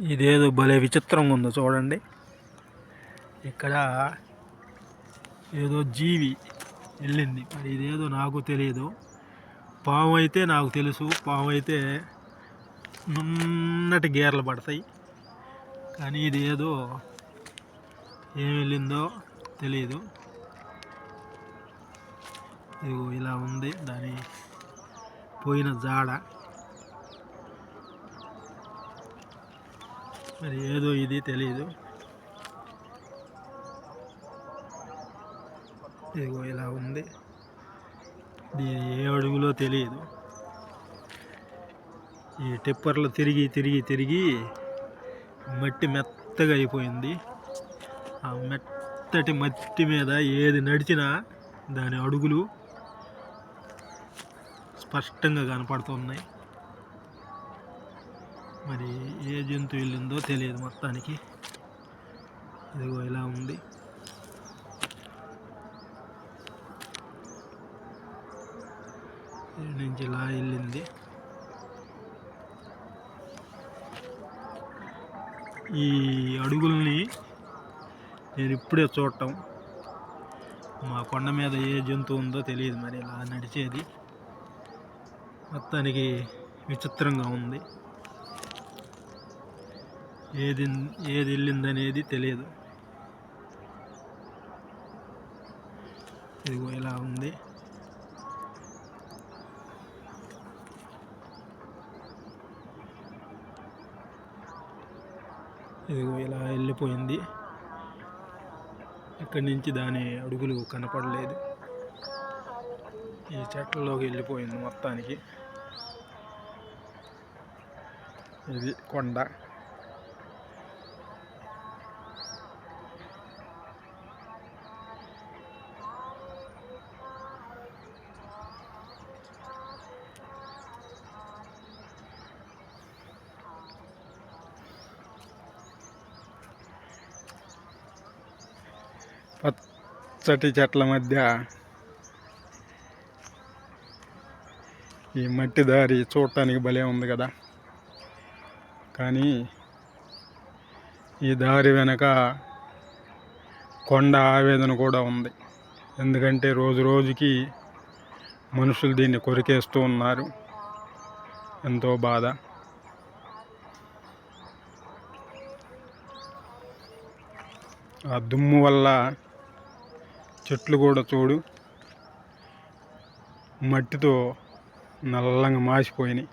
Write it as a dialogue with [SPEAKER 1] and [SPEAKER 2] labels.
[SPEAKER 1] ఇదేదో భలే విచిత్రంగా ఉందో చూడండి. ఇక్కడ ఏదో జీవి వెళ్ళింది. మరి ఇదేదో నాకు తెలియదు పాము అయితే నాకు తెలుసు. పాము అయితే నున్నటి గేర్లు పడతాయి. కానీ ఇది ఏదో ఏం వెళ్ళిందో తెలియదు ఇదిగో ఇలా ఉంది. దాని పోయిన జాడ. మరి ఏదో ఇది తెలియదు ఇదిగో ఇలా ఉంది. దీని ఏ అడుగులో తెలియదు ఈ టిప్పర్లు తిరిగి తిరిగి తిరిగి మట్టి మెత్తగా అయిపోయింది. ఆ మెత్తటి మట్టి మీద ఏది నడిచినా దాని అడుగులు స్పష్టంగా కనపడుతున్నాయి. మరి ఏ జంతువు వెళ్ళిందో తెలియదు మొత్తానికి. ఇదిగో ఇలా ఉంది. నుంచి ఇలా వెళ్ళింది. ఈ అడుగుల్ని నేను ఇప్పుడే చూడటం. మా కొండ మీద ఏ జంతువు ఉందో తెలియదు మరి ఇలా నడిచేది. మొత్తానికి విచిత్రంగా ఉంది. ఏది ఏది వెళ్ళిందనేది తెలియదు. ఇదిగో ఇలా ఉంది. ఇదిగో ఇలా వెళ్ళిపోయింది. ఇక్కడి నుంచి దాని అడుగులు కనపడలేదు. ఈ చెట్లలోకి వెళ్ళిపోయింది మొత్తానికి. ఇది కొండ. పచ్చటి చెట్ల మధ్య ఈ మట్టి దారి చూడటానికి భలే ఉంది కదా. కానీ ఈ దారి వెనక కొండ ఆవేదన కూడా ఉంది. ఎందుకంటే రోజు రోజుకి మనుషులు దీన్ని కొరికేస్తూ ఉన్నారు. ఎంతో బాధ. ఆ దుమ్ము వల్ల చెట్లు కూడా చూడు మట్టితో నల్లంగా మాసిపోయినాయి.